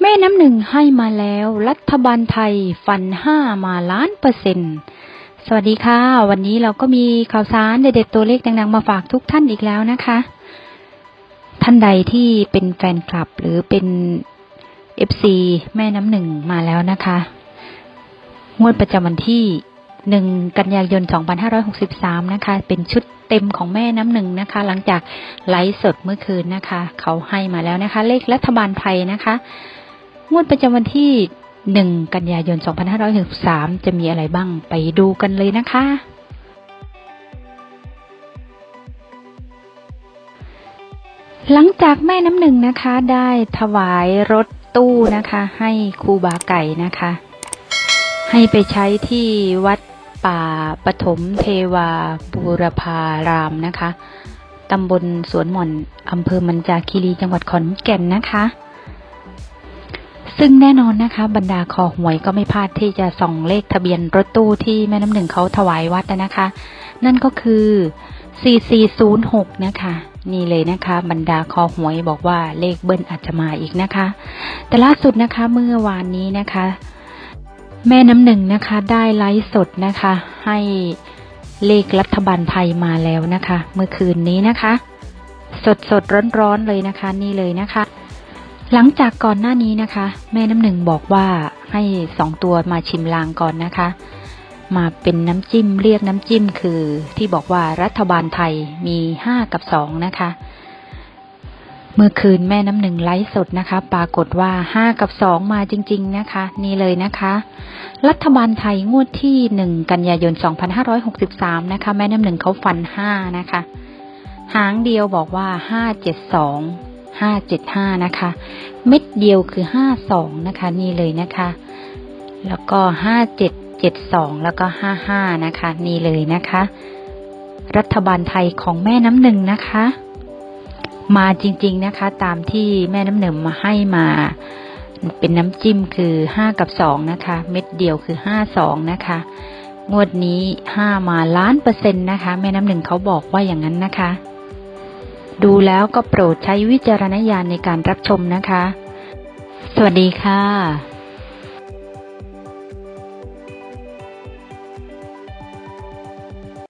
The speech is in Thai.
แม่น้ำหนึ่งให้มาแล้ว รัฐบาลไทยฟันห้ามาล้านเปอร์เซ็นต์สวัสดีค่ะ วันนี้เราก็มีข่าวสารเด็ดๆตัวเลขดังๆมาฝากทุกท่านอีกแล้วนะคะ ท่านใดที่เป็นแฟนคลับหรือเป็น FC แม่น้ำหนึ่งมาแล้วนะคะ งวดประจำวันที่1กันยายน 2563 นะคะ เป็นชุดเต็มของแม่น้ำหนึ่งนะคะ หลังจากไลฟ์สดเมื่อคืนนะคะ เขาให้มาแล้วนะคะ เลขรัฐบาลไทยนะคะ งวดประจำวันที่ 1 กันยายน 2563 จะมีอะไรบ้างไปดูกันเลยนะคะ หลังจากแม่น้ำหนึ่งนะคะได้ถวายรถตู้นะคะ ให้ครูบาไก่นะคะ ให้ไปใช้ที่วัดป่าปฐมเทวาบูรพารามนะคะตำบลสวนหม่อนอำเภอมันจาคีรีจังหวัดขอนแก่นนะคะ ซึ่งแน่นอนนะคะ บรรดาคอหวยก็ไม่พลาดที่จะส่องเลขทะเบียนรถตู้ที่แม่น้ำหนึ่งเขาถวายวัดนะคะ นั่นก็คือ 4406 นะคะ นี่เลยนะคะ บรรดาคอหวยบอกว่าเลขเบิ้ลอาจจะมาอีกนะคะ แต่ล่าสุดนะคะเมื่อวานนี้นะคะ แม่น้ำหนึ่งนะคะได้ไลฟ์สดนะคะ ให้เลขรัฐบาลไทยมาแล้วนะคะ เมื่อคืนนี้นะคะ สดสดร้อนร้อนๆเลยนะคะ นี่เลยนะคะ หลังจากก่อนหน้านี้นะคะ แม่น้ำหนึ่งบอกว่าให้สองตัวมาชิมลางก่อนนะคะ มาเป็นน้ำจิ้มเรียกน้ำจิ้มคือ ที่บอกว่ารัฐบาลไทยมีห้ากับสองนะคะ เมื่อคืนแม่น้ำหนึ่งไลฟ์สดนะคะ ปรากฏว่าห้ากับสองมาจริง ๆนะคะ นี่เลยนะคะ รัฐบาลไทยงวดที่หนึ่งกันยายน2563นะคะ แม่น้ำหนึ่งเขาฟันห้านะคะ หางเดียวบอกว่าห้าเจ็ดสอง ห้าเจ็ดห้านะคะ เม็ดเดียวคือห้าสองนะคะ นี่เลยนะคะ แล้วก็ห้าเจ็ดเจ็ดสองแล้วก็ห้าห้านะคะ นี่เลยนะคะ รัฐบาลไทยของแม่น้ำหนึ่งนะคะ มาจริงๆนะคะ ตามที่แม่น้ำหนึ่งมาให้มาเป็นน้ำจิ้มคือห้ากับสองนะคะ เม็ดเดียวคือห้าสองนะคะ งวดนี้ห้ามาล้านเปอร์เซ็นต์นะคะ แม่น้ำหนึ่งเขาบอกว่าอย่างนั้นนะคะ ดูแล้วก็โปรดใช้วิจารณญาณในการรับชมนะคะ สวัสดีค่ะ